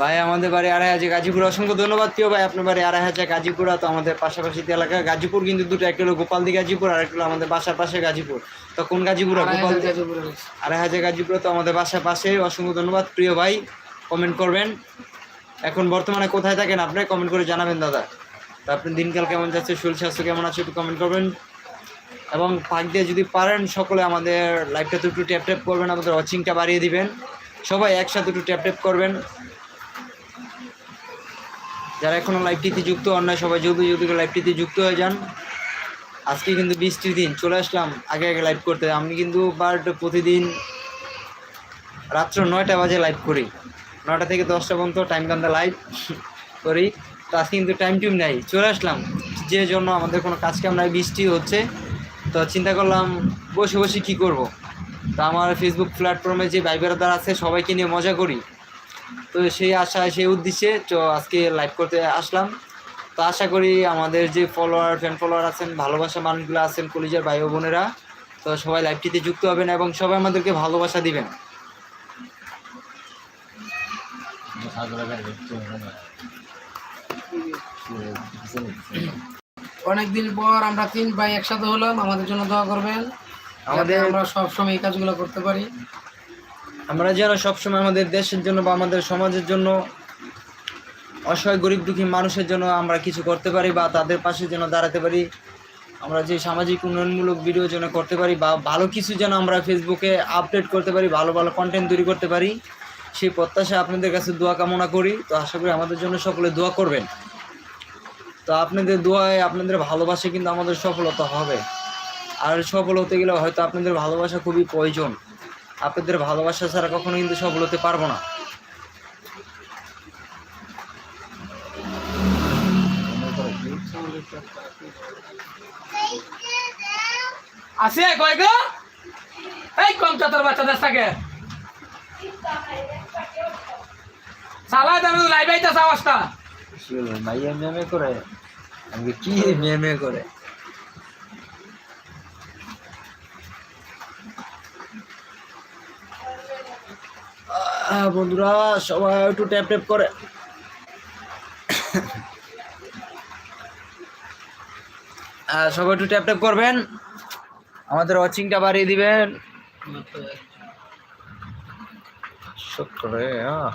ভাই আমাদের বাড়ি আড়াই হাজার গাজীপুর। অসংখ্য ধন্যবাদ প্রিয় ভাই আপনার বাড়ি আড়াই হাজার গাজীপুরা তো আমাদের পাশাপাশি এলাকা গাজীপুর কিন্তু দুটো একটা হলো গোপালদি গাজীপুর আর একটা হলো আমাদের বাসার পাশে গাজীপুর। তো কোন গাজীপুরা? গোপাল আড়াই হাজার গাজীপুর তো আমাদের বাসার পাশে অসংখ্য ধন্যবাদ প্রিয় ভাই কমেন্ট করবেন। এখন বর্তমানে কোথায় থাকেন আপনি? কমেন্ট করে জানাবেন দাদা। তো আপনার দিনকাল কেমন যাচ্ছে? শরীর স্বাস্থ্য কেমন আছে একটু কমেন্ট করবেন। এবং ফাঁক দিয়ে যদি পারেন সকলে আমাদের লাইভটা তো একটু ট্যাপ ট্যাপ করবেন আমাদের ওয়াচিংটা বাড়িয়ে দিবেন। সবাই একসাথে একটু ট্যাপ ট্যাপ করবেন। যারা এখনও লাইভটিতে যুক্ত হন না সবাই জলদি জলদি করে লাইভটিতে যুক্ত হয়ে যান। আজকে কিন্তু বৃষ্টির দিন, চলে আসলাম আগে আগে লাইভ করতে। আমি কিন্তু বাট প্রতিদিন রাত্র নয়টা বাজে লাইভ করি। নয়টা থেকে দশটা পর্যন্ত টাইম কান্দা লাইভ করি। তো আজকে কিন্তু টাইম টিম নাই। চলে আসলাম। যে জন্য আমাদের কোনো কাজ কাম নাই, বৃষ্টি হচ্ছে। তো চিন্তা করলাম, বসে বসে কী করব? তো আমার ফেসবুক প্ল্যাটফর্মে যে ভাই বেড়াদার আছে, সবাইকে নিয়ে মজা করি। তো সেই আশায় সেই উদ্দেশ্যে তো আজকে লাইভ করতে আসলাম। তো আশা করি আমাদের যে ফলোয়ার ফ্যান ফলোয়ার আছেন ভালোবাসা মানুষগুলো আছেন কলিজার ভাই ও বোনেরা তো সবাই লাইভটিতে যুক্ত হবেন এবং সবাই আমাদেরকে ভালোবাসা দিবেন। অনেকদিন পর আমরা তিন ভাই একসাথে হলাম আমাদের জন্য দোয়া করবেন। আমাদের আমরা সব সময় এই কাজগুলো করতে পারি। আমরা যেন সবসময় আমাদের দেশের জন্য বা আমাদের সমাজের জন্য অসহায়, গরিব, দুঃখী মানুষের জন্য আমরা কিছু করতে পারি বা তাদের পাশে যেন দাঁড়াতে পারি, আমরা যে সামাজিক উন্নয়নমূলক ভিডিও যেন করতে পারি বা ভালো কিছু যেন আমরা ফেসবুকে আপডেট করতে পারি, ভালো ভালো কন্টেন্ট তৈরি করতে পারি, সেই প্রত্যাশা আপনাদের কাছে দোয়া কামনা করি। তো আশা করি আমাদের জন্য সকলে দোয়া করবেন। তো আপনাদের দোয়ায় আপনাদের ভালোবাসা কিন্তু আমাদের সফলতা হবে। আর সফল হতে গেলে হয়তো আপনাদের ভালোবাসা খুবই প্রয়োজন। আপনাদের ভালোবাসা ছাড়া কখনো কিন্তু সফল হতে পারব না। আছে কয় গো? এই কম চাতার বাচ্চাদের থাকে। দামি লাইভ আইতাছে আওয়াজটা। মাইয়া মেমে করে। আমাকে কি মেমে করে? বন্ধুরা সবাই একটু ট্যাপ ট্যাপ করে। আহ, সবাই একটু ট্যাপ ট্যাপ করবেন। আমাদের ওয়াচিংটা বাড়িয়ে দিবেন। শুক্রিয়া হ্যাঁ।